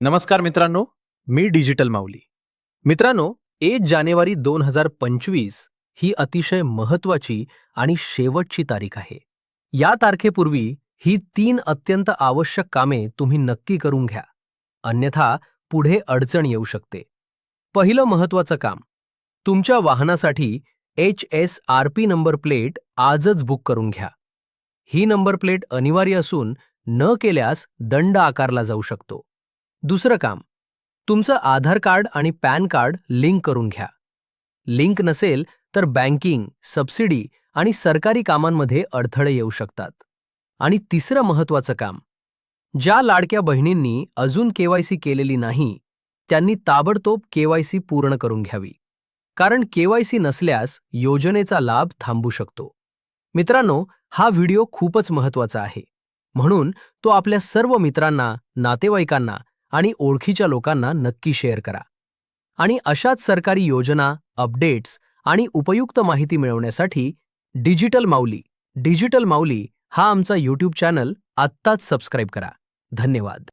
नमस्कार मित्रांनो मी डिजिटल माऊली. मित्रांनो एक जानेवारी दोन हजार पंचवीस ही अतिशय महत्वाची आणि शेवटची तारीख आहे. या तारखेपूर्वी ही तीन अत्यंत आवश्यक कामे तुम्ही नक्की करून घ्या. अन्यथा पुढे अडचण येऊ शकते. पहिलं महत्वाचं काम तुमच्या वाहनासाठी H S R P number plate आजच बुक करून घ्या. ही नंबर प्लेट अनिवार्य असून न केल्यास दंड आकारला जाऊ शकतो. दुसरं काम. तुमचं आधार कार्ड आणि पॅन कार्ड लिंक करून घ्या. लिंक नसेल तर बँकिंग सबसिडी आणि सरकारी कामांमध्ये अडथळे येऊ शकतात. आणि तिसरं महत्वाचं काम. ज्या लाडक्या बहिणींनी अजून केवायसी केलेली नाही त्यांनी ताबडतोब केवायसी पूर्ण करून घ्यावी. कारण केवायसी नसल्यास योजनेचा लाभ थांबू शकतो. मित्रांनो हा व्हिडिओ खूपच महत्त्वाचा आहे. म्हणून तो आपल्या सर्व मित्रांना नातेवाईकांना आणि ओळखीच्या लोकांना नक्की शेअर करा. आणि अशाच सरकारी योजना अपडेट्स आणि उपयुक्त माहिती मिळवण्यासाठी डिजिटल माऊली डिजिटल माऊली हा आमचा यूट्यूब चॅनल आत्ताच सबस्क्राईब करा. धन्यवाद.